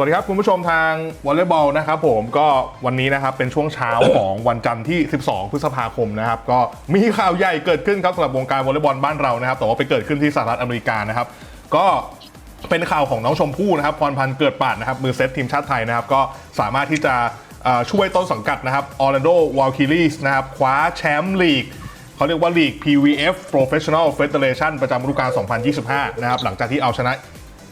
สวัสดีครับคุณผู้ชมทางวอลเลย์บอลนะครับผมก็วันนี้นะครับเป็นช่วงเช้าของวันจันทร์ที่ 12 พฤษภาคมนะครับก็มีข่าวใหญ่เกิดขึ้นครับสำหรับวงการวอลเลย์บอลบ้านเรานะครับแต่ว่าไปเกิดขึ้นที่สหรัฐอเมริกานะครับก็เป็นข่าวของน้องชมพู่นะครับพรพันธ์เกิดปาดนะครับมือเซตทีมชาติไทยนะครับก็สามารถที่จะช่วยต้นสังกัดนะครับออร์แลนโดวอลคิลีสนะครับคว้าแชมป์ลีกเขาเรียกว่าลีก PVF Professional Federation ประจำฤดูกาล 2025 นะครับ หลังจากที่เอาชนะ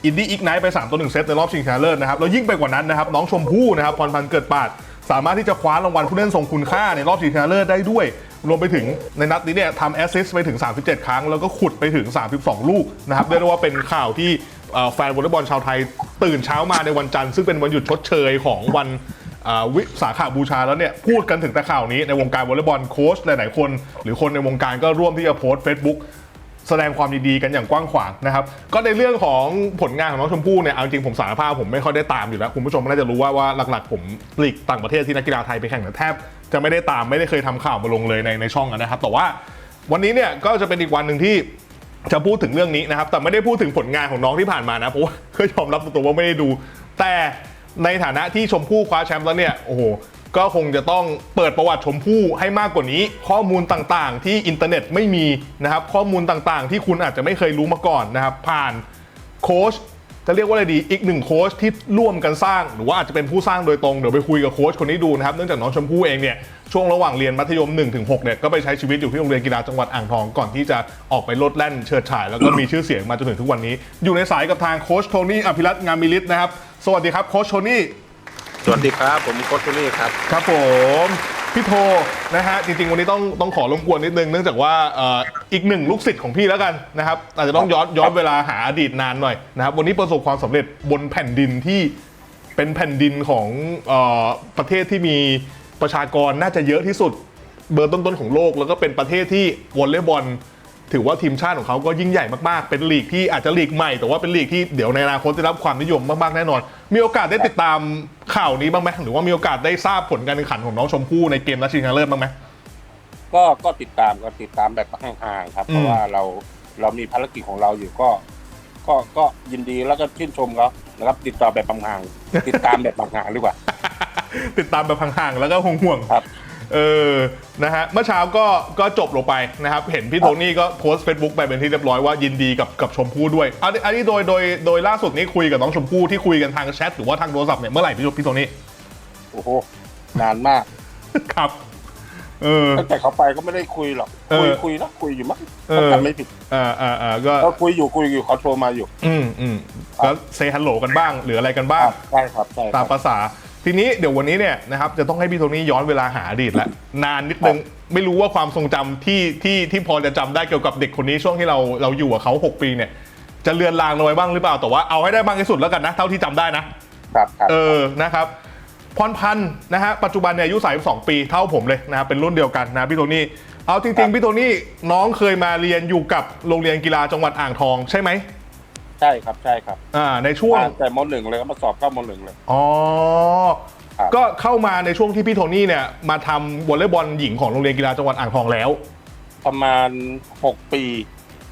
อินดี้อีกไนท์ไป 3ต่อ1เซตในรอบชิงชนะเลิศนะครับแล้วยิ่งไปกว่านั้นนะครับน้องชมพู่นะครับพรพันธ์เกิดปาดสามารถที่จะคว้ารางวัลผู้เล่นทรงคุณค่าในรอบชิงชนะเลิศได้ด้วย รวมไปถึงในนัดนี้เนี่ยทำแอสซิสต์ไปถึง 37 ครั้ง แล้วก็ขุดไปถึง 32 ลูกนะครับเรียกได้ว่าเป็นข่าวที่แฟนวอลเลย์บอลชาวไทยตื่นเช้ามาในวันจันทร์ซึ่งเป็นวันหยุดชดเชยของวันวิสาขาบูชาแล้วเนี่ยพูดกันถึงแต่ข่าวนี้ในวงการวอลเลย์บอลโค้ชหลาย ๆ คน หรือคนในวงการก็ร่วมที่จะโพสต์ Facebook แสดงความดีๆกันอย่างกว้างขวางนะครับ ก็ในเรื่องของผลงานของน้องชมพู่เนี่ย เอาจริงผมสารภาพผมไม่ค่อยได้ตามอยู่แล้ว คุณผู้ชมน่าจะรู้ว่าว่าหลักๆ ผมหลีกต่างประเทศที่นักกีฬาไทยไปแข่งเนี่ยแทบจะไม่ได้ตามไม่ได้เคยทำข่าวมาลงเลยในในช่องนะครับ แต่ว่าวันนี้เนี่ยก็จะเป็นอีกวันหนึ่งที่จะพูดถึงเรื่องนี้นะครับ แต่ไม่ได้พูดถึงผลงานของน้องที่ผ่านมานะเพราะว่าก็ยอมรับตรงๆว่าไม่ได้ดู แต่ในฐานะที่ชมพู่คว้าแชมป์แล้วเนี่ยโอ้โห ก็คงจะต้องเปิดประวัติชมพู่ให้มากกว่านี้ ข้อมูลต่างๆ ที่อินเทอร์เน็ตไม่มีนะครับ ข้อมูลต่างๆ ที่คุณอาจจะไม่เคยรู้มาก่อนนะครับ ผ่านโค้ชจะเรียกว่าอะไรดีอีกหนึ่งโค้ชที่ร่วมกันสร้าง หรือว่าอาจจะเป็นผู้สร้างโดยตรงเดี๋ยวไปคุยกับโค้ชคนนี้ดูนะครับเนื่องจากน้องชมพู่เองเนี่ยช่วงระหว่างเรียนมัธยม1-6เนี่ยก็ไปใช้ชีวิตอยู่ที่โรงเรียนกีฬาจังหวัดอ่างทองก่อนที่จะออกไปโลดแล่นเฉิดฉาย แล้วก็มีชื่อเสียงมาจนถึงทุกวันนี้ อยู่ในสายกับทางโค้ชโทนี่อภิรัตน์งามมิลิตนะครับสวัสดีครับโค้ชโทนี่ สวัสดีครับผมโคชโทนี่ครับ ครับผมพี่โทนะฮะจริงๆวันนี้ต้องต้องขอรบกวนนิดนึงเนื่องจากว่าเอ่ออีกหนึ่งลูกศิษย์ของพี่แล้วกันนะครับอาจจะต้องย้อนย้อนเวลาหาอดีตนานหน่อยนะครับวันนี้ประสบความสำเร็จบนแผ่นดินที่เป็นแผ่นดินของเออประเทศที่มีประชากรน่าจะเยอะที่สุด เบอร์ต้นๆของโลก แล้วก็เป็นประเทศที่วอลเลย์บอล ถือว่าทีมชาติของเขาก็ยิ่งใหญ่มากๆ เป็นลีกที่อาจจะลีกใหม่ แต่ว่าเป็นลีกที่เดี๋ยวในอนาคตจะรับความนิยมมากๆแน่นอน มีโอกาสได้ติดตามข่าวนี้บ้างไหมหรือว่ามีโอกาสได้ทราบผลการแข่งขันของน้องชมพู่ในเกมนัดชิงชนะเลิศบ้างไหมก็ก็ติดตามก็ติดตามแบบห่างๆครับอืมเพราะว่าเราเรามีภารกิจของเราอยู่ก็ ก็ก็ยินดีแล้วก็ชื่นชมเขานะครับติดต่อแบบห่างๆติดตามแบบห่างๆดีกว่า ติดตามแบบห่างๆแล้วก็ห่วงๆครับ เออนะฮะเมื่อเช้าก็ก็จบลงไปนะครับ เห็นพี่โทนี่ก็โพสต์เฟซบุ๊กไปเป็นที่เรียบร้อยว่ายินดีกับกับชมพู่ด้วยอันนี้อันนี้โดยโดยโดยล่าสุดนี้คุยกับน้องชมพู่ที่คุยกันทางแชทหรือว่าทางโทรศัพท์เนี่ยเมื่อไหร่พี่พี่โทนี่โอ้โหนานมาก ครับ เออ ตั้งแต่เขาไปก็ไม่ได้คุยหรอกเออคุยคุยนะคุยอยู่มั้งเออ ถ้าจำไม่ผิดอ่าอ่าอ่าก็ ก็คุยอยู่คุยอยู่เขาโทรมาอยู่ อืมอืมก็เซฮัลโหลกันบ้างหรืออะไรกันบ้าง ใช่ครับใช่คตารัมบภาษา ทีนี้เดี๋ยววันนี้เนี่ยนะครับจะต้องให้พี่โทนี่ย้อนเวลาหาอดีตแล้วนานนิดนึงไม่รู้ว่าความทรงจำที่ที่ที่พอจะจำได้เกี่ยวกับเด็กคนนี้ช่วงที่เราเราอยู่กับเขา6 ปีเนี่ยจะเลือนลางลงไปบ้างหรือเปล่าแต่ว่าเอาให้ได้มากที่สุดแล้วกันนะเท่าที่จำได้นะ ครับครับ เออ นะครับ พรพันธ์นะฮะ ปัจจุบันเนี่ยอายุ 32 ปีเท่าผมเลยนะครับเป็นรุ่นเดียวกันนะพี่โทนี่ เอาจริงๆพี่โทนี่น้องเคยมาเรียนอยู่กับโรงเรียนกีฬาจังหวัดอ่างทองใช่ไหม ใช่ครับใช่ครับอ่าในช่วงตั้งแต่มหนึ่งเลยก็มาสอบเข้ามหนึ่งเลย อ๋อครับ ก็เข้ามาในช่วงที่พี่โทนี่เนี่ยมาทำวอลเลย์บอลหญิงของโรงเรียนกีฬาจังหวัดอ่างทองแล้วประมาณหกปี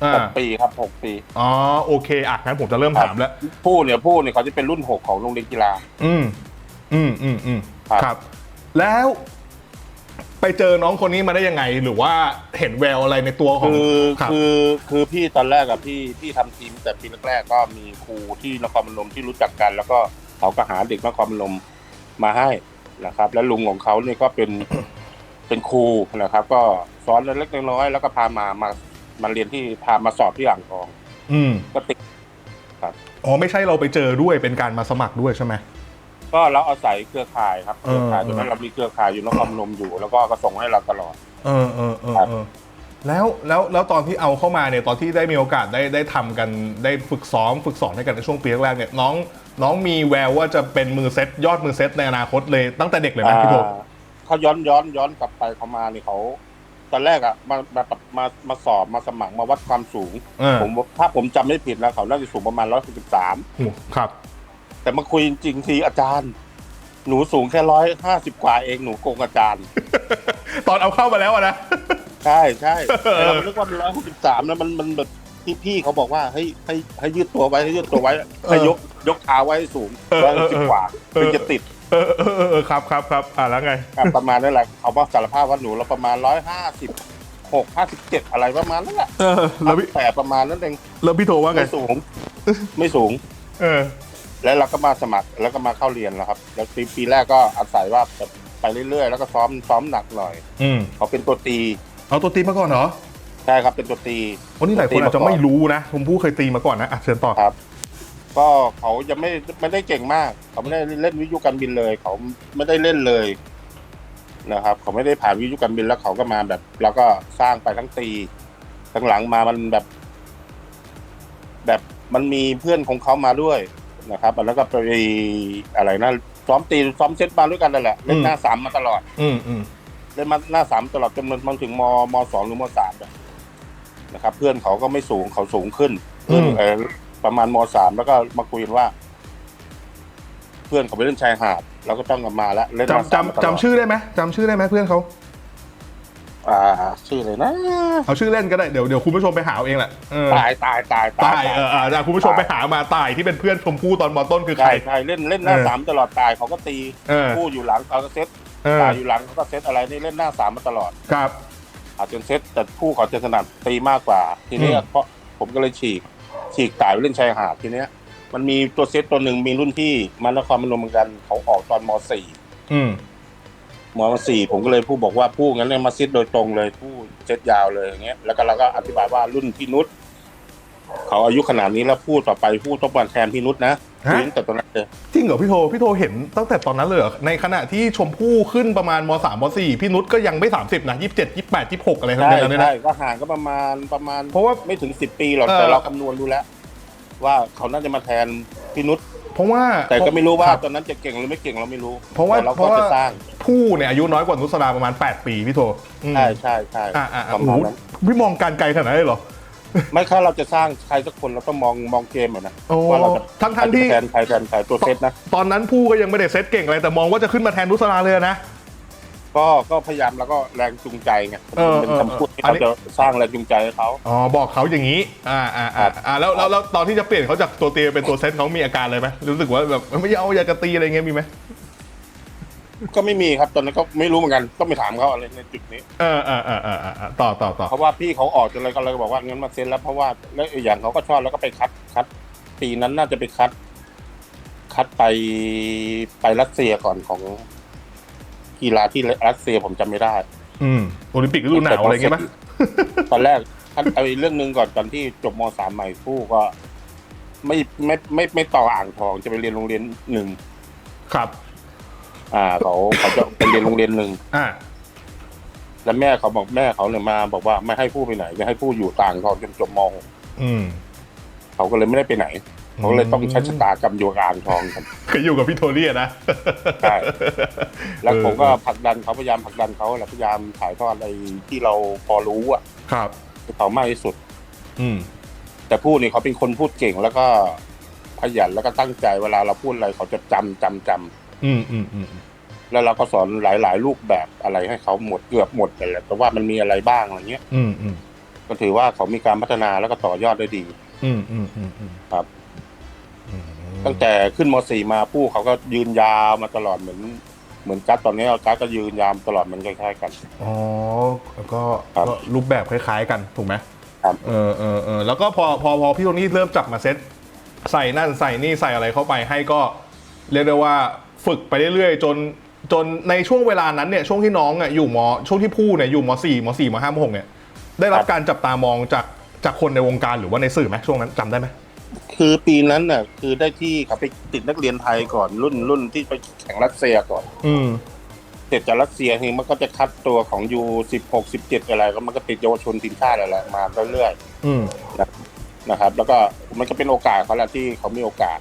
อ่าหกปีครับหกปีอ๋อโอเคอะงั้นผมจะเริ่มถามแล้ว ผู้เนี่ยผู้เนี่ยเขาจะเป็นรุ่นหกของโรงเรียนกีฬา อืมอืมอืมอืมครับ ครับ แล้ว ไปเจอน้องคนนี้มาได้ยังไง หรือว่าเห็นแววอะไรในตัวของคือครับ คือคือพี่ตอนแรกอะพี่พี่ทำทีมแต่ปีแรกๆก็มีครูที่นครพนมที่รู้จักกัน แล้วก็เขาก็หาเด็กนครพนมมาให้นะครับ แล้วลุงของเขาเนี่ยก็เป็น เป็นครูนะครับ ก็สอนเล็กๆน้อยๆแล้วก็พามามามาเรียนที่พามาสอบที่อ่างทองอืมก็ติด อ๋อไม่ใช่เราไปเจอด้วยเป็นการมาสมัครด้วยใช่ไหม ก็เราอาศัยเครือข่ายครับเอเคอรือข่ายเออตอนนั้นเรามีเครือข่ายอยู่นครพนมอยู่ แล้วก็ก็ส่งให้เราตลอด เออเออเออเออแล้วแล้วแล้วตอนที่เอาเข้ามาเนี่ยตอนที่ได้มีโอกาสได้ได้ทำกันได้ฝึกซ้อมฝึกสอนให้กันในช่วงปีแรกๆเนี่ยน้องน้องมีแววว่าจะเป็นมือเซตยอดมือเซตในอนาคตเลยตั้งแต่เด็กเลยไหมพี่โทอ่าเขาย้อนย้อนย้อนกลับไปเขามาเนี่ยเขาตอนแรกอะมามามามาสอบมาสมัครมาวัดความสูงเออผมว่าถ้าผมจำไม่ผิดนะเขาน่าจะสูงประมาณร้อยสิบสามโอ้ครับ แต่มาคุยจริงๆทีอาจารย์ หนูสูงแค่ร้อยห้าสิบกว่าเองหนูโกงอาจารย์ ตอนเอาเข้ามาแล้วอะนะ ใช่ใช่เออแต่เราไม่นึกว่าร้อยหกสิบสามนะมันมันแบบที่พี่เขาบอกว่าให้ให้ให้ยืดตัวไว้ให้ยืดตัวไว้ให้ยกยกเท้าไว้ให้สูงเออร้อยเออสิบกว่าเออถึงจะติดเออเออเออเออครับครับครับอ่าแล้วไงอะประมาณนั่นแหละเขาบอกสารภาพว่าหนูเราประมาณร้อยห้าสิบหกห้าสิบเจ็ดอะไรประมาณนั้นแหละเออแล้วพี่แต่ประมาณนั้นเองแล้วพี่โทว่าไง ไม่สูง ไม่สูง เออ แล้วเราก็มาสมัครแล้วก็มาเข้าเรียนแล้วครับ แล้วปีปีแรกก็อาศัยว่าแบบไปเรื่อยๆ แล้วก็ซ้อมซ้อมหนักหน่อยอืมเขาเป็นตัวตีเอาตัวตีมาก่อนเหรอใช่ครับเป็นตัวตีวันนี้หลายคนอาจจะไม่รู้นะชมพู่เคยตีมาก่อนนะอะเชิญต่อครับ ก็เขาจะไม่ไม่ได้เก่งมาก เขาไม่ได้เล่นวิทยุการบินเลย เขาไม่ได้เล่นเลยนะครับ เขาไม่ได้ผ่านวิทยุการบินแล้วเขาก็มาแบบ แล้วก็สร้างไปทั้งตีทั้งหลังมามันแบบ แบบมันมีเพื่อนของเขามาด้วย นะครับแล้วก็ไปอะไรนะซ้อมตีซ้อมเซตมาด้วยกันนั่นแหละเล่นหน้าสามมาตลอด อืมอืมเล่นมาหน้าสามตลอดจนมันมันถึงมมสองหรือมสามเนี่ยนะครับ เพื่อนเขาก็ไม่สูงเขาสูงขึ้นเพื่อนเออประมาณมสามแล้วก็มาคุยกันว่า เพื่อนเขาไปเล่นชายหาดเราก็ต้องกลับมาแล้วเล่นหน้าจำสามมาตลอดจำจำชื่อได้ไหมจำชื่อได้ไหมเพื่อนเขา อ่าชื่อเลยนะเอาชื่อเล่นก็ได้เดี๋ยวเดี๋ยวคุณผู้ชมไปหาเอาเองแหละเออตายตายตายตายเออเออเดี๋ยวคุณผู้ชมไปหามาตายที่เป็นเพื่อนชมพู่ตอนมอต้นคือใคร ใช่ใช่เล่นเล่นหน้าเออสามตลอดตายเขาก็ตีเออ คู่อยู่หลังเขาก็เซตเออตายอยู่หลังเขาก็เซตอะไรนี่เล่นหน้าสามมาตลอดครับ อาจจะเซตแต่ผู้เขาจะถนัดตีมากกว่า ทีนี้อืม เพราะผมก็เลยฉีก ฉีกตายไปเล่นชายหาดทีเนี้ย มันมีตัวเซตตัวหนึ่งมีรุ่นพี่มานครพนมเหมือนกันเขาออกตอนมสี่ อืม มสี่ผมก็เลยผู้บอกว่าผู้งั้นเนี่ยมาซิดโดยตรงเลยผู้เซตยาวเลยอย่างเงี้ยแล้วก็เราก็อธิบายว่ารุ่นพี่นุชเขาอายุขนาดนี้แล้วพูดต่อไปพูดต้องมาแทนพี่นุชนะฮะคุยตั้งแต่ตอนนั้นเลยจริงเหรอพี่โทพี่โทเห็นตั้งแต่ตอนนั้นเลยเหรอในขณะที่ชมพู่ขึ้นประมาณมสามมสี่พี่นุชก็ยังไม่สามสิบนะยี่สิบเจ็ดยี่สิบแปดยี่สิบหกอะไรทั้งใช่นั้นเลยใช่นะก็ห่างก็ประมาณประมาณเพราะว่าไม่ถึงสิบปีหรอกเออ แต่เราคำนวณดูแล้ว ว่าเขาน่าจะมาแทนพี่นุช เพราะว่าแต่ก็ไม่รู้ว่าคบตอนนั้นจะเก่งหรือไม่เก่งเราไม่รู้ เพราะว่าแต่เราเพก็ราะว่าจะสร้างผู้เนี่ยอายุน้อยกว่านุสราประมาณ 8 ปีพี่โทอืมใช่ใช่ใช่อ่าอ่าปอ่าระโอ้มาณโหนั้นพี่มองการไกลขนาดนั้นเลยเหรอไม่ถ้าเราจะสร้างใครสักคนเราต้องมองมองเกมอะนะโอ้ว่าเราจะทั้งทั้งที่แทนใครแทนใครตัวเซตนะตอนนั้นผู้ก็ยังไม่ได้เซตเก่งอะไรแต่มองว่าจะขึ้นมาแทนนุสราเลยนะ ก็ก็พยายามแล้วก็แรงจูงใจไงเออเป็นเออคำพูดที่อันเขานี้จะสร้างแรงจูงใจให้เขา อ๋อบอกเขาอย่างนี้ อ่าอ่าอ่าอ่าแล้วแล้วแล้วตอนที่จะเปลี่ยนเขาจากตัวเตียเป็นตัวเซตเขามีอาการอะไรไหมรู้สึกว่าแบบไม่เอาอยากจะตีอะไรเงี้ยมีไหมก็ไม่มีครับตอนนั้นก็ไม่รู้เหมือนกันต้องไปถามเขาอะไรในจุดนี้ เออเออเออเออเออต่อต่อต่อเพราะว่าพี่เขาออกจนเลยก็เลยบอกว่างั้นมาเซ็นแล้วเพราะว่าแล้วอีกอย่างเขาก็ชอบแล้วก็ไปคัดคัดปีนั้นน่าจะไปคัด คัดไปไปรัสเซียก่อนของ กีฬาที่รัสเซียผมจำไม่ได้ อืมโอลิมปิกฤดูหนาวอะไรเงี้ยไหมตอนแรกท่านเอาอีกเรื่องหนึ่งก่อนตอนที่จบมสามใหม่ผู้ก็ ไม่ไม่ไม่ไม่ต่ออ่างทองจะไปเรียนโรงเรียนหนึ่งครับ อ่าเขาเขาจะไปเรียนโรงเรียนหนึ่งอ่าแล้วแม่เขาบอกแม่เขาเนี่ยมา บอกว่าไม่ให้ผู้ไปไหนจะให้ผู้อยู่ต่างทองจนจบมหกอืมเขาก็เลยไม่ได้ไปไหน เขาก็เลยต้องใช้ชะตากรรมอยู่กับอ่างทองกันเคยอยู่กับพี่โทนี่อะนะใช่แล้วผมก็เออผลักดันเขาพยายามผลักดันเขาแหละพยายามถ่ายทอดอะไรที่เราพอรู้อะครับให้เขามากที่สุด อืม แต่พูดนี่เขาเป็นคนพูดเก่งแล้วก็ขยันแล้วก็ตั้งใจเวลาเราพูดอะไรเขาจะจำจำจำอืมอืมอืมแล้วเราก็สอนหลาย ๆ รูปแบบอะไรให้เขาหมดเกือบหมดเลยแหละแต่ว่ามันมีอะไรบ้างอะไรเงี้ย อืมอืมก็ถือว่าเขามีการพัฒนาแล้วก็ต่อยอดได้ดี อืมอืมอืมอืมครับอืม ตั้งแต่ขึ้นม .4 มาผู้เขาก็ยืนยาวมาตลอดเหมือน เหมือนกัสตอนนี้กัสก็ยืนยาวตลอดเหมันคล้ายๆกัน อ๋อแล้วก็ครับก็รูปแบบคล้ายๆกันถูกไหมครับ เออเออเออแล้วก็พอพอพอพี่โทนี่เริ่มจับมาเซ็ตใส่นั่นใส่นี่ใส่อะไรเข้าไปให้ก็เรียกได้ว่าฝึกไปเรื่อยๆ จนจนในช่วงเวลานั้นเนี่ยช่วงที่น้องอะอยู่มช่วงที่ผู้เนี่ยอยู่มสี่มสี่มห้ามหกเนี่ยได้รับการจับตามองจากจากคนในวงการหรือว่าในสื่อไหมช่วงนั้นจำได้ไหม คือปีนั้นน่ะ คือได้ที่เขาไปติดนักเรียนไทยก่อนรุ่นรุ่นที่ไปแข่งรัสเซียก่อน อืมเสร็จจากรัสเซียทีนี้มันก็จะคัดตัวของยูสิบหกสิบเจ็ดอะไร ก็มันก็ติดเยาวชนทีมชาติอะไรมาเรื่อยอืมๆนะครับ แล้วก็มันก็เป็นโอกาสเขาแหละที่เขามีโอกาส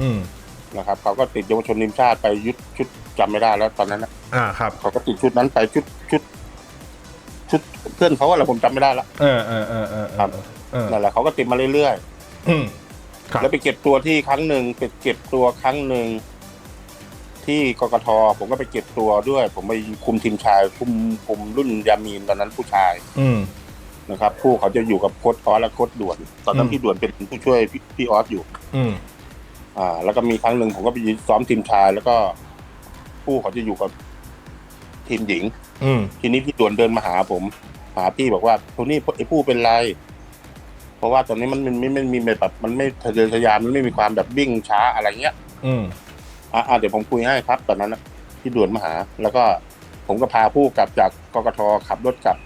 อืมนะครับเขาก็ติดเยาวชนทีมชาติไปยุดชุดจำไม่ได้แล้วตอนนั้นนะอ่าครับ เขาก็ติดชุดนั้นไปชุดชุด ชุดเพื่อนเขาอะไรผมจำไม่ได้ละ เออเออเออเออครับเออนั่นแหละเขาก็ติดมาเรื่อยอืมครับๆ แล้วไปเก็บตัวที่ครั้งหนึ่งไปเก็บตัวครั้งหนึ่งที่กกทผมก็ไปเก็บตัวด้วย ผมไปคุมทีมชายคุมคุมรุ่นยามีนตอนนั้นผู้ชาย อืมนะครับผู้เขาจะอยู่กับโค้ชออสและโค้ชด่วน ตอนนั้นอืมพี่ด่วนเป็นผู้ช่วยพี่พี่ออสอยู่ อืมอ่า แล้วก็มีครั้งหนึ่งผมก็ไปยืนซ้อมทีมชาย แล้วก็ผู้เขาจะอยู่กับทีมหญิง อืมทีนี้พี่ด่วนเดินมาหาผม หาพี่บอกว่าโทนี่ไอ้ผู้เป็นไร เพราะว่าตอนนี้มันมันไม่ไม่มีแบบมันไม่ทะเยอทะยานมันไม่มีความแบบวิ่งช้าอะไรเงี้ยอืมอ่าเดี๋ยวผมคุยให้ครับ ตอนนั้นนะพี่ด่วนมาหา แล้วก็ผมก็พาผู้กลับจากกกทขับรถกลับ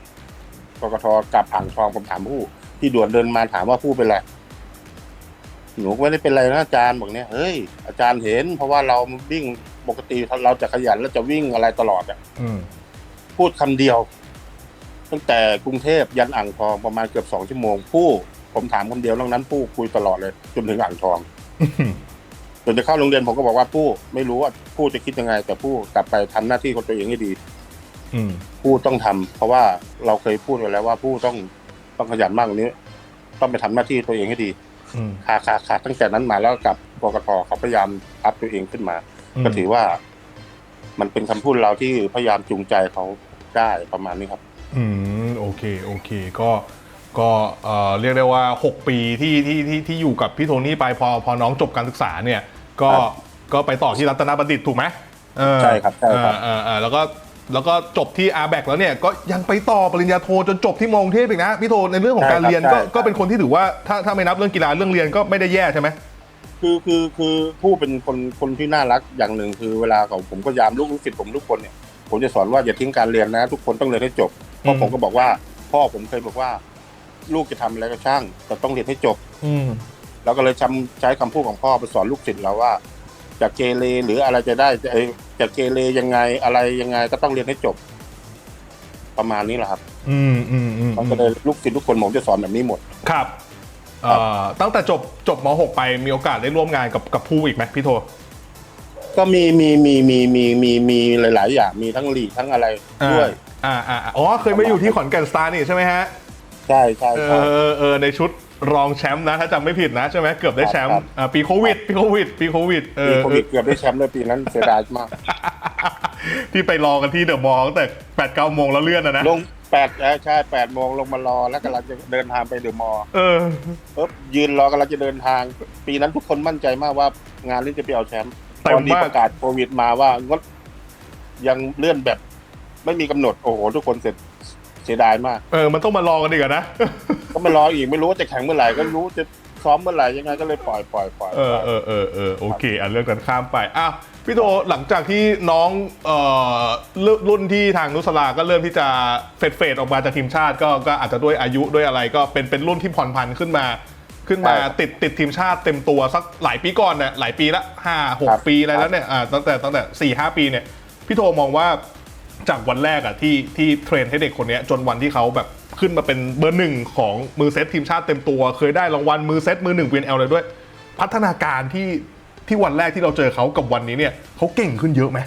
กกทกลับอ่างทองผมถามผู้พี่ด่วนเดินมาถามว่าผู้เป็นไรหนูก็ไม่ได้เป็นไรนะอาจารย์บอกเนี่ยเฮ้ยอาจารย์เห็น เพราะว่าเราวิ่งปกติเราจะขยันแล้วจะวิ่งอะไรตลอดอะอืมพูดคำเดียว ตั้งแต่กรุงเทพยันอ่างทองประมาณเกือบสองชั่วโมงผู้ ผมถามคำเดียวนอกนั้นผู้คุยตลอดเลย จนถึงอ่างทองจนจะเข้าโรงเรียนผมก็บอกว่าผู้ไม่รู้ว่าผู้จะคิดยังไง แต่ผู้กลับไปทำหน้าที่ของตัวเองให้ดีอืมผู้ต้องทำเพราะว่าเราเคยพูดไว้แล้วว่าผู้ต้องต้องขยันมากกว่านี้ ต้องไปทำหน้าที่ตัวเองให้ดีอืมขาขาขาตั้งแต่นั้นมาแล้วกับกกตเขาพยายามอัพตัวเองขึ้นมา ก็ถือว่า มันเป็นคำพูดเราที่พยายามจูงใจเขาได้ประมาณนี้ครับ อืมโอเค โอเค ก็ ก็เอ่อเรียกได้ว่า 6 ปีที่ที่ที่ที่อยู่กับพี่โทนี่ไปพอพอน้องจบการศึกษาเนี่ย ก็ครับก็ไปต่อที่รัตนบัณฑิตถูกไหมเออใช่ครับใช่ครับ เออเออเออแล้วก็แล้วก็จบที่อาแบกแล้วเนี่ยก็ยังไปต่อปริญญาโทจนจบที่มอกรุงเทพอีกนะพี่โทในเรื่องของการเรียนก็ก็เป็นคนที่ถือว่าถ้าถ้าไม่นับเรื่องกีฬาเรื่องเรียนก็ไม่ได้แย่ใช่ไหม คือคือคือผู้เป็นคนคนที่น่ารักอย่างหนึ่งคือเวลาเขาผมก็ยามลูกลูกศิษย์ผมทุกคนเนี่ยผมจะสอนว่าอย่าทิ้งการเรียนนะ ทุกคนต้องเรียนให้จบเพราะผมก็บอกว่า พ่อผมเคยบอกว่า ลูกจะทำอะไรก็ช่างแต่ต้องเรียนให้จบ อืม เราก็เลยจำใช้คำพูดของพ่อไปสอนลูกศิษย์เราว่าจะเกเรหรืออะไรจะได้จะเอ่อจะเกเรยังไงอะไรยังไงก็ต้องเรียนให้จบ ประมาณนี้แหละครับอืมอืมอืมมันก็เลยลูกศิษย์ทุกคนผมจะสอนแบบนี้หมด ครับเอ่อตั้งแต่จบจบม .6 ไปมีโอกาสได้ร่วมงานกับกับผู้อีกไหมพี่โท ก็มีมีมีมีมีมีมีหลาย ๆ อย่างมีทั้งลีกทั้งอะไรด้วยอ่าอ่าอ่าอ๋อเคยมาอยู่ที่ขอนแก่นสตาร์นี่ใช่ไหมฮะ ใช่ใช่เอใช่ อเออในชุดรองแชมป์นะ ถ้าจำไม่ผิดนะใช่ไหมเกือบได้แชมครัป์บอ่าปีโควิดปีโควิดปีโควิดเอมีอ โควิดเกือบได้แชมป์เลยปีนั้นเสียดายมาก ที่ไปรอกันที่เดอะมอลล์ตั้งแต่แปดเก้าโมงแล้วเลื่อนนะนะลงแปดเออใช่แปดโมงลงมารอแล้วกำลังจะเดินทางไปเดอะมอลล์เออ ปุ๊บยืนรอกำลังจะเดินทาง ปีนั้นทุกคนมั่นใจมากว่างานนี้จะไปเอาแชมป์เต็ตมอนนี้มากประกาศโควิดมาว่างดยังเลื่อนแบบ ไม่มีกำหนดโอ้โหทุกคนเสร็จ เสียดายมาก เออ มันต้องมารอกันอีกอะนะ ก็มารออีกไม่รู้ว่าจะแข่งเมื่อไหร่ก็รู้จะซ้อมเมื่อไหร่ยังไงก็เลยปล่อยปล่อยปล่อยเออเออเออเออโอเคอะเรื่องกันข้ามไปอะพี่โตหลังจากที่น้องเอ่อรุ่นรุ่นที่ทางนุสลาก็เริ่มที่จะเฟดเฟดออกมาจากทีมชาติ ก็ก็อาจจะด้วยอายุด้วยอะไรก็เป็นเป็นรุ่นที่ผ่อนพันขึ้นมา ขึ้นมาติดติดทีมชาติเต็มตัวสักหลายปีก่อนเนี่ยหลายปีละห้าหกปีอะไรแล้วเนี่ยอ่าตั้งแต่ตั้งแต่สี่ห้าปีเนี่ยพี่โทมองว่า จากวันแรกอะที่ที่เทรนให้เด็กคนเนี้ยจนวันที่เขาแบบขึ้นมาเป็นเบอร์หนึ่งของมือเซตทีมชาติเต็มตัว เคยได้รางวัลมือเซตมือหนึ่ง VNL เลยด้วย พัฒนาการที่ที่วันแรกที่เราเจอเขากับวันนี้เนี่ยเขาเก่งขึ้นเยอะไหม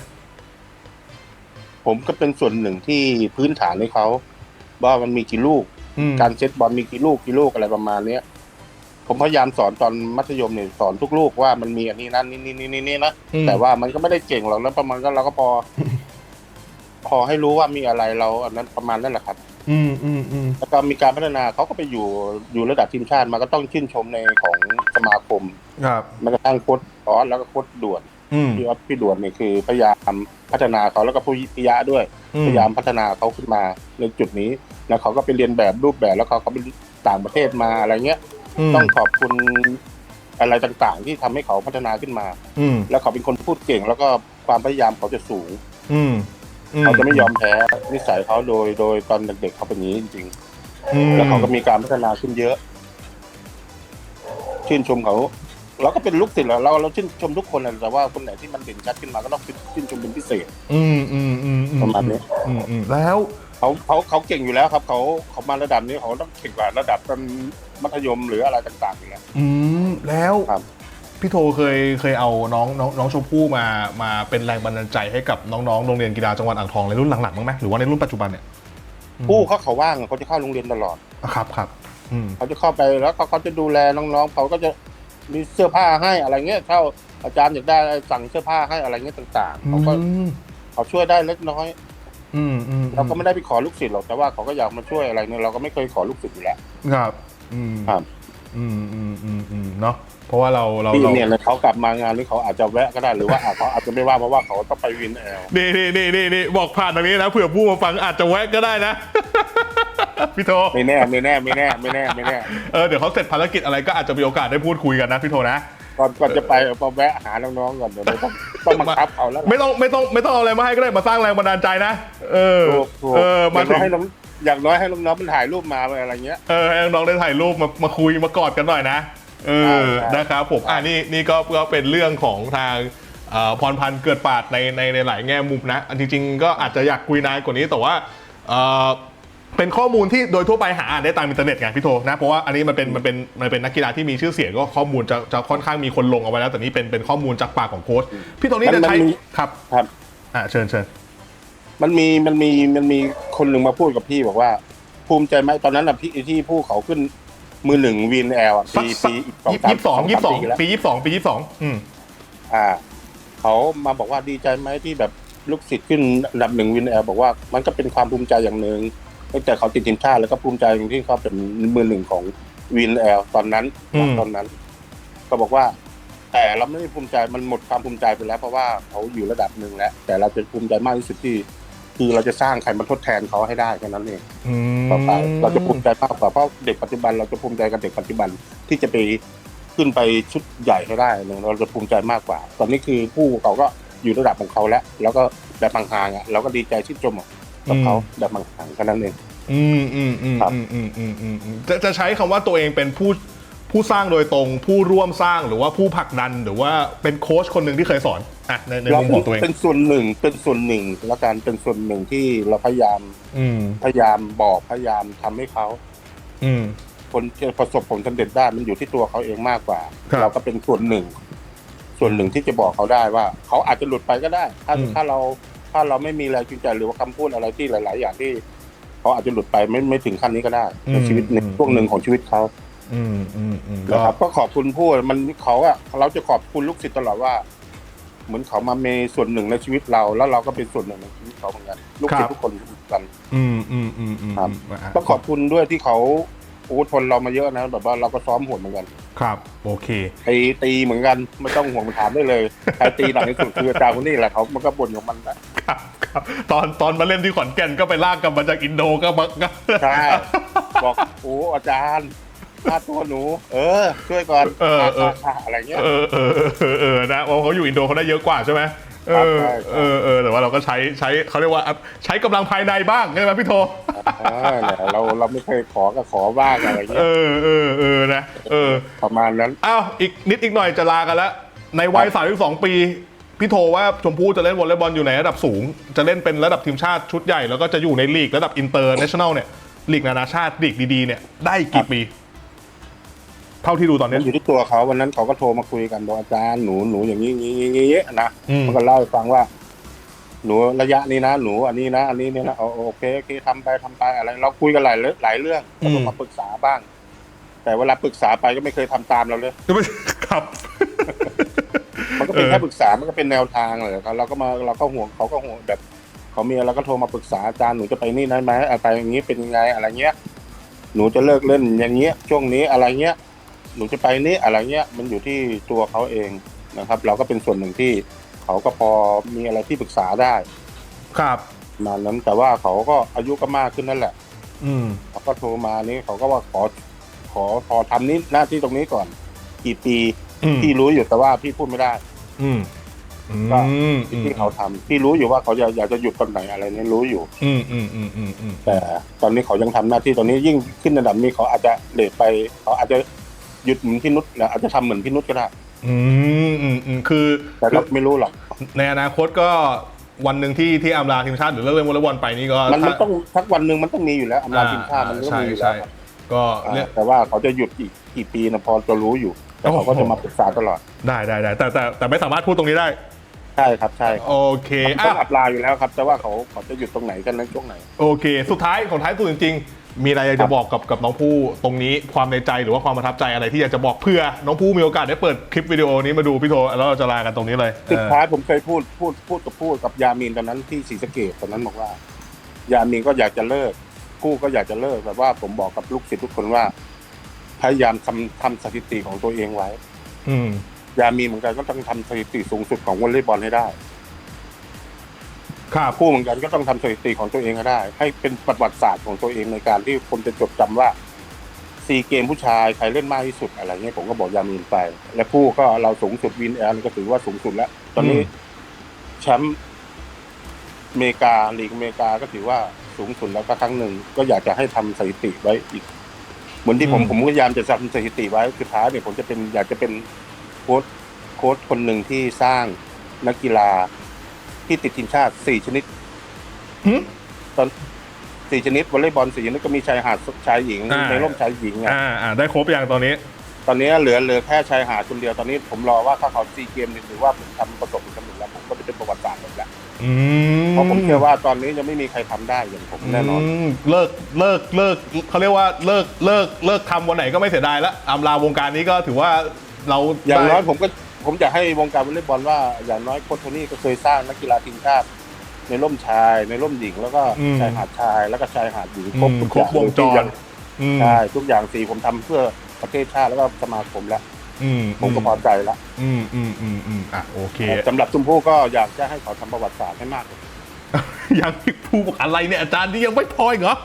ผมก็เป็นส่วนหนึ่งที่พื้นฐานให้เขาว่ามันมีกี่ลูกอืมการเซตบอลมีกี่ลูกกี่ลูกอะไรประมาณเนี้ยผมพยายามสอนตอนมัธยมเนี่ยสอนทุกลูกว่ามันมีอันนี้นั่นนี่นี่นี่นี่นะอืมแต่ว่ามันก็ไม่ได้เก่งหรอกแล้วประมาณก็เราก็พอ พอให้รู้ว่ามีอะไรเราอันนั้นประมาณนั่นแหละครับ อืมอืมอืมแล้วก็มีการพัฒนาเขาก็ไปอยู่อยู่ระดับทีมชาติมาก็ต้องชื่นชมในของสมาคมครับ แม้กระทั่งโค้ชออสแล้วก็โค้ชด่วนอืม พี่ออสพี่ด่วนเนี่ยคือพยายามพัฒนาเขาแล้วก็ผู้พิยะด้วย อืพยายามพัฒนาเขาขึ้นมาในจุดนี้แล้วเขาก็ไปเรียนแบบรูปแบบแล้วเขาก็ไปต่างประเทศมาอะไรเงี้ย มต้องขอบคุณอะไรต่างๆ ที่ทำให้เขาพัฒนาขึ้นมา อืมแล้วเขาเป็นคนพูดเก่ง แล้วก็ความพยายามเขาจะสูง อืม เขาจะไม่ยอมแพ้นิสัยเขาโดยโดยตอนเด็กๆเขาเป็นอย่างนี้จริงอืมๆ แล้วเขาก็มีการพัฒนาขึ้นเยอะ ชื่นชมเขาเราก็เป็นลูกศิษย์แหละเราเราชื่นชมทุกคนแหละแต่ว่าคนไหนที่มันเด่นชัดขึ้นมาก็ต้องชื่นชมเป็นพิเศษ อืมอืมอืมอืมประมาณนี้ อืมอืมแล้ว เขาเขาเขาเก่งอยู่แล้วครับเขาเขามาระดับนี้เขาต้องเก่งกว่าระดับตอนมัธยมหรืออะไรต่างๆอยู่แล้วอืมแล้วครับ พี่โทเคยเคยเอาน้องน้องน้องชมพู่มามาเป็นแรงบันดาลใจให้กับน้องๆโรงเรียนกีฬาจังหวัดอ่างทองในรุ่นหลังๆบ้างไหมหรือว่าในรุ่นปัจจุบันเนี่ยผู้เขาเขาว่างเขาจะเข้าโรงเรียนตลอดครับครับอืมเขาจะเข้าไปแล้วเขาเขาจะดูแลน้องๆเขาก็จะมีเสื้อผ้าให้อะไรเงี้ยเท่าอาจารย์อยากได้สั่งเสื้อผ้าให้อะไรเงี้ยต่าง ๆเขาก็อืมเขาช่วยได้เล็กน้อยอืมอืมเราก็ไม่ได้ไปขอลูกศิษย์หรอกแต่ว่าเขาก็อยากมาช่วยอะไรเนี่ยเราก็ไม่เคยขอลูกศิษย์อยู่แล้วครับ อืมครับ อืมอืมอืมอืมเนาะ เพราะว่าเราเราที่เราเนี่ยเขากลับมางานนี้เขาอาจจะแวะก็ได้หรือว่าอาจเขาอาจจะไม่ว่าเพราะว่าเขาต้องไปวินแอลนี่นี่นี่นี่นี่บอกผ่านตรงนี้นะเผื่อผู้มาฟังอาจจะแวะก็ได้นะ พี่โทไม่แน่ไม่แน่ไม่แน่ไม่แน่ไม่แน่เออเดี๋ยวเขาเสร็จภารกิจอะไรก็อาจจะมีโอกาสได้พูดคุยกันนะพี่โทนะก่อนก่อนจะไปเอาแวะหาน้องๆก่อนเดี๋ยวต้องต้องบังคับเขาแล้วไม่ต้องไม่ต้องไม่ต้องเอาอะไรมาให้ก็ได้มาสร้างแรงบันดาลใจนะเออถูกถูกเอออมาย่างถึน้องยให้น้องอย่างน้อยให้น้องๆมันถ่ายรูปมาอะไรเงี้ยเออให้น้องๆได้ถ่ายรูปมามาคุยมากอดกันหน่อยนะ เออใช่นะครับผมอ่านี่นี่ก็ก็เป็นเรื่องของทางเอ่อพรพันธ์เกิดปาดในในในหลายแง่มุมนะอันจริงๆก็อาจจะอยากคุยนานกว่านี้แต่ว่าเอ่อเป็นข้อมูลที่โดยทั่วไปหาอ่านได้ตามอินเทอร์เน็ตไงพี่โทนะเพราะว่าอันนี้มันเป็นมันเป็นมันเป็นนักกีฬาที่มีชื่อเสียงก็ข้อมูลจะจะค่อนข้างมีคนลงเอาไว้แล้วแต่นี่เป็นเป็นข้อมูลจากปากของโค้ชพี่โทนี่จะใช้ครับครับอ่าเชิญเชิญมันมีมันมีมันมีคนหนึ่งมาพูดกับพี่บอกว่า ภูมิใจไหมตอนนั้นอะพี่ที่ผู้เขาขึ้น มือหนึ่งวินแอลอะสักปีสักปียี่สิบสองยี่สิบสองปีแล้วปียี่สิบสองปียี่สิบสองอืมอ่าเขามาบอกว่าดีใจไหมที่แบบลูกศิษย์ขึ้นอันดับหนึ่งวินแอลบอกว่ามันก็เป็นความภูมิใจอย่างหนึ่งตั้งแต่เขาติดทีมชาติแล้วก็ภูมิใจอย่างที่เขาเป็นมือหนึ่งของวินแอลตอนนั้นตอนนั้น ก็บอกว่า แต่เราไม่ได้ภูมิใจมันหมดความภูมิใจไปแล้ว เพราะว่าเขาอยู่ระดับหนึ่งแล้วแต่เราจะภูมิใจมากที่สุดที่ คือเราจะสร้างใครมาทดแทนเขาให้ได้แค่นั้นเองอืมต่อไปเราจะภูมิใจมากกว่าเพราะเด็กปัจจุบันเราจะภูมิใจกับเด็กปัจจุบันที่จะไปขึ้นไปชุดใหญ่ให้ได้เนี่ยเราจะภูมิใจมากกว่า ตอนนี้คือผู้เขาก็อยู่ระดับของเขาแล้ว แล้วก็แบบห่างๆอะเราก็ดีใจชื่นชมกับเขาแบบห่างๆแค่นั้นเองอืมอืมอืมครับอืมอืมอืมอืมอืมจะจะใช้คำว่าตัวเองเป็นผู้ ผู้สร้างโดยตรงผู้ร่วมสร้างหรือว่าผู้ผลักดัน หรือว่าเป็นโค้ชคนหนึ่งที่เคยสอนอะในในมุมของตัวเองเป็นส่วนหนึ่งเป็นส่วนหนึ่งแล้วกันเป็นส่วนหนึ่งที่เราพยายามอืมพยายามบอกพยายามทำให้เขาอืมคนจะประสบผลสำเร็จได้มันอยู่ที่ตัวเขาเองมากกว่าครับเราก็เป็นส่วนหนึ่ง ส่วนหนึ่งที่จะบอกเขาได้ว่า เขาอาจจะหลุดไปก็ได้ ถ้าอืมถ้าเราถ้าเราไม่มีแรงจูงใจหรือว่าคำพูดอะไรที่หลาย ๆ อย่างที่เขาอาจจะหลุดไปไม่ไม่ถึงขั้นนี้ก็ได้ในชีวิตในช่วงหนึ่งของชีวิตเขา อืมอืมอืมก็นะครับก็ขอบคุณผู้มันเขาอะเราจะขอบคุณลูกศิษย์ตลอดว่า เหมือนเขามามีส่วนหนึ่งในชีวิตเรา แล้วเราก็เป็นส่วนหนึ่งในชีวิตเขาเหมือนกันลูกศิษย์ทุกคนเหมือนกัน อืมอืมอืมอืมครับอะต้องขอบคุณด้วยที่เขาโอ้ทนเรามาเยอะนะแบบว่าเราก็ซ้อมโหดเหมือนกันครับ โอเค ตีตีเหมือนกันไม่ต้องห่วงถามได้เลยใครตีหนักที่สุดคืออาจารย์คนนี้แหละเขามันก็บ่นของมันนะ ครับครับตอนตอนมาเล่นที่ขอนแก่นก็ไปลากกลับมาจากอินโดก็มาก็ ใช่ บอกโอ้อาจารย์ ค่าตัวหนู เออ ช่วยก่อนเออเออ ค่ะอะไรเงี้ย เออเออเออเออเออนะเพราะเขาอยู่อินโดเขาได้เยอะกว่าใช่ไหมเอครับอใช่ครับเออเออแต่ว่าเราก็ใช้ใช้เขาเรียกว่าใช้กำลังภายในบ้างใช่ไหมพี่โทอ่าเนี่ยเราเราไม่เคยขอก็ขอบ้างอะไรเอเงี้ยอเออเออนะเออประมาณนั้น อ้าวอีกนิดอีกหน่อยจะลากันแล้ว ในวัย32ปี พี่โทว่าชมพู่จะเล่นวอลเลย์บอลอยู่ในระดับสูง จะเล่นเป็นระดับทีมชาติชุดใหญ่แล้วก็จะอยู่ในลีกระดับอินเตอร์เนชั่นแนลเนี่ยลีกนานาชาติลีกดีๆเนี่ยได้กี่ปี เท่าที่ดูตอนมันี้นอยู่ที่ตัวเขาวันนั้นเขาก็โทรมาคุยกันบอกอาจารย์หนูหนูอย่างนี้อย่างนี้อย่างนี้นะอืม มันก็เล่าให้ฟังว่า หนูระยะนี้นะหนูอันนี้นะอันนี้เนี่ยนะเอาโอเคโอเคทำไปทำไปอะไร เราคุยกันหลายเรื่องหลายเรื่องก็ต้องมาปรึกษาบ้าง แต่เวลาปรึกษาไปก็ไม่เคยทำตามเราเลยครับ มันก็เป็นเออ แค่ปรึกษา มันก็เป็นแนวทางเลยครับเราก็มาเราก็ห่วงเขาก็ห่วงแบบเขามีอะไรก็โทรมาปรึกษาอาจารย์หนูจะไปนี่ได้ไหมอะไรอย่างนี้เป็นยังไงอะไรเงี้ย หนูจะเลิกเล่นอย่างเงี้ยช่วงนี้อะไรเงี้ย หนูจะไปนี่อะไรเงี้ยมันอยู่ที่ตัวเขาเองนะครับ เราก็เป็นส่วนหนึ่งที่เขาก็พอมีอะไรที่ปรึกษาได้ครับประมาณนั้นแต่ว่าเขาก็อายุก็มากขึ้นนั่นแหละ อืมเขาก็โทรมานี่เขาก็ว่าขอขอขอทำนี้หน้าที่ตรงนี้ก่อน กี่ปีอืมพี่รู้อยู่แต่ว่าพี่พูดไม่ได้ อืมอืมก็อืมที่เขาทำพี่รู้อยู่ว่าเขาอยากอยากจะหยุดตอนไหนอะไรเนี่ยรู้อยู่อืมอืมอืมอืมอืมแต่ตอนนี้เขายังทำหน้าที่ตอนนี้ยิ่งขึ้นระดับนี้เขาอาจจะเลทไปเขาอาจจะห ยุดเหมือนพี่นุชนะอาจจะทำเหมือนพี่นุชก็ได้ อืมอืมอืมคือแต่เราไม่รู้หรอกในอนาคตก็วันหนึ่งที่ที่อำลาทีมชาติหรือเลิกเล่นวอลเลย์บอลไปนี่ก็มันมันถ้าต้องสักวันหนึ่งมันต้องมีอยู่แล้วอำลาทีมชาติมันต้องใช่มีอยู่ใช่แล้วครับก็อ่าเนี่ยแต่ว่าเขาจะหยุดอีกกี่ปีนะพอจะรู้อยู่แต่เขาก็โอ้โหจะมาปรึกษาตลอดได้ได้ได้แต่แต่แต่ไม่สามารถพูดตรงนี้ได้ใช่ครับใช่โอเคต้อะองอับลาอยู่แล้วครับ แต่ว่าเขาเขาจะหยุดตรงไหนกันในช่วงไหน โอเค สุดท้ายของท้ายสุดจริงๆ มีอะไรอยากจะบอกกับกับน้องผู้ตรงนี้ความในใจหรือว่าความประทับใจอะไรที่อยากจะบอกเพื่อ น้องผู้มีโอกาสได้เปิดคลิปวิดีโอนี้มาดูพี่โทแล้วเราจะลากันตรงนี้เลยสุดเออท้ายผมเคยพูดพูดพูดกับพูดกับยามีนตอนนั้นที่ศรีสะเกดตอนนั้นบอกว่า ยามีนก็อยากจะเลิกกู้ก็อยากจะเลิกแบบว่าผมบอกกับลูกศิษย์ทุกคนว่า พยายามทำทำสถิติของตัวเองไว้ อืม ยามีเหมือนกันก็ต้องทำสถิติสูงสุดของวอลเลย์บอลให้ได้ ครับคู่เหมือนกันก็ต้องทำสถิติของตัวเองให้ได้ ให้เป็นประวัติศาสตร์ของตัวเองในการที่คนจะจดจำว่าซีเกมผู้ชายใครเล่นมากที่สุดอะไรเงี้ยผมก็บอกยามีนไป และผู้ก็เราสูงสุดวินแอนก็ถือว่าสูงสุดแล้ว ตอนนี้อืม แชมป์อเมริกาลีกอเมริกาก็ถือว่าสูงสุดแล้วก็ครั้งหนึ่งก็อยากจะให้ทำสถิติไว้อีก เหมือนที่ผมผมพยายามจะทำสถิติไว้สุดท้ายเนี่ยผมจะเป็นอยากจะเป็นโค้ชโค้ชคนหนึ่งที่สร้างนักกีฬา ที่ติดทีมชาติสี่ชนิดหึ ตอนสี่ชนิดวอลเลย์บอลสี่ชนิดก็มีชายหาดชายหญิงอ่า ในร่มชายหญิงอะอ่าอ่าได้ครบอย่างตอนนี้ ตอนนี้เหลือเหลือแค่ชายหาดคนเดียวตอนนี้ผมรอว่าถ้าเขาซีเกมหรือว่าผมทำประสบความสำเร็จแล้วผมก็จะเป็นประวัติศาสตร์หมดแล้วอืมเพราะผมเชื่อว่าตอนนี้ยังไม่มีใครทำได้อย่างผมแน่นอน มเลิกเลิกเลิกเขาเรียกว่าเลิกเลิกเลิกทำวันไหนก็ไม่เสียดายแล้วอำลาวงการนี้ก็ถือว่าเราอย่างน้อยได้ผมก็ ผมอยากให้วงการวอลเลย์บอลว่าอย่างน้อยโค้ชโทนี่ก็เคยสร้างนักกีฬาทีมชาติในร่มชาย ในร่มหญิง แล้วก็ชายหาดชาย แล้วก็ชายหาดหญิงครบอืมทุกครอบย่างวงจรอย่างอืมใช่ทุกอย่างสีผมทำเพื่อประเทศชาติแล้วก็สมาคมแล้ว อืมผมก็พอใจแล้วอืมอืมอืมอืมอะโอเค สำหรับชมพู่ก็อยากจะให้เขาทำประวัติศาสตร์ให้มากกว่านี้ยังอีกผู้บอกอะไรเนี่ยอาจารย์ที่ยังไม่พออีกเหรอ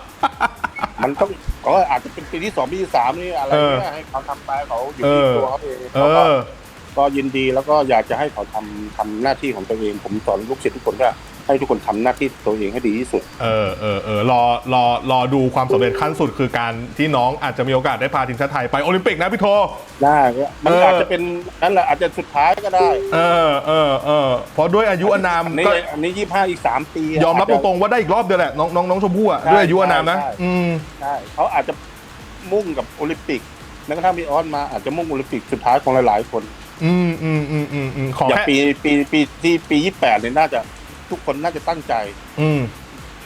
มันต้องก็อาจจะเป็นปีที่สองปีที่สามนี่อะไรเนี่ยให้เขาทำไปเขาอยู่ที่ตัวเขาเองเอเขาก็อ ก็ยินดีแล้วก็อยากจะให้เขาทำทำหน้าที่ของตัวเอง ผมสอนลูกศิษย์ทุกคนว่าให้ทุกคนทำหน้าที่ตัวเองให้ดีที่สุด เออเออเออรอรอรอดูความสำเร็จขั้นสุดคือการที่น้องอาจจะมีโอกาสได้พาทีมชาติไทยไปโอลิมปิกนะพี่โทได้ก็มันเออออาจจะเป็นนั่นแหละอาจจะสุดท้ายก็ได้ เออเออเออเพราะด้วยอายุอานามอันนี้ก็อันนี้ยี่ห้าอีกสามปี ยอมรับตรงๆว่าได้อีกรอบเดียวแหละน้องน้องน้องชมพู่อะใช่ด้วยอายุอานามนะใช่อืมใช่เขาอาจจะมุ่งกับโอลิมปิกแม้กระทั่งมีออนมาอาจจะมุ่งโอลิมปิกสุดท้ายของหลายๆคน อืมอืมอืมอืมอืมขออย่างแค่ปีปีปีที่ปียี่แปดเนี่ยน่าจะทุกคนน่าจะตั้งใจ อืม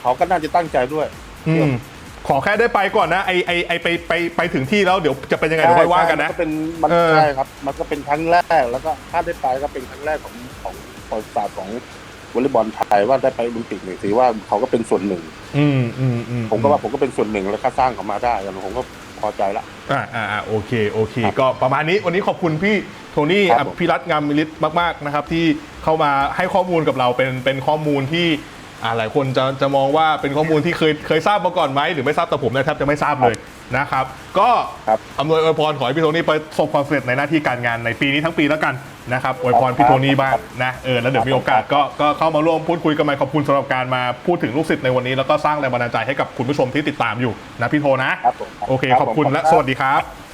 เขาก็น่าจะตั้งใจด้วย อืมขอแค่ได้ไปก่อนนะไอไอไอไปไปไปถึงที่แล้วเดี๋ยวจะเป็นยังไงเดี๋ยวค่อยว่ากันนะ ใช่มัก็เป็นมันเออ ใช่ครับ มันก็เป็นครั้งแรก แล้วก็ถ้าได้ไปก็เป็นครั้งแรกของของประวัติศาสตร์ของวอลเลย์บอลไทยว่าได้ไปโอลิมปิกเนี่ยถือว่าเขาก็เป็นส่วนหนึ่ง อืมอืมอืม ผมก็ว่าผมก็เป็นส่วนหนึ่งแล้วก็สร้างเขามาได้แล้วผมก็พอใจละ อ่าอ่าอ่าโอเค โอเค ครับ ก็ประมาณนี้วันนี้ขอบคุณพี่ โทนี่ครับผมอภิรัตน์งามมิลิตมาก ๆ นะครับ ที่เข้ามาให้ข้อมูลกับเราเป็นเป็นข้อมูลที่อ่าหลายคนจะจะมองว่าเป็นข้อมูลที่เคยเคยทราบมาก่อนไหมหรือไม่ทราบแต่ผมเนี่ยแทบจะไม่ทราบเลยนะครับ ก็ครับอำนวยอวยพรขอให้พี่โทนี่ประสบความสำเร็จในหน้าที่การงานในปีนี้ทั้งปีแล้วกันนะครับอวยพรพี่โทนี่บ้างนะเออแล้วเดี๋ยวมีโอกาสก็ก็เข้ามาร่วมพูดคุยกันใหม่ขอบคุณสำหรับการมาพูดถึงลูกศิษย์ในวันนี้แล้วก็สร้างแรงบันดาลใจให้กับคุณผู้ชมที่ติดตามอยู่นะพี่โทนะครับผมโอเครับขอบคุณผมและสวัสดีครับ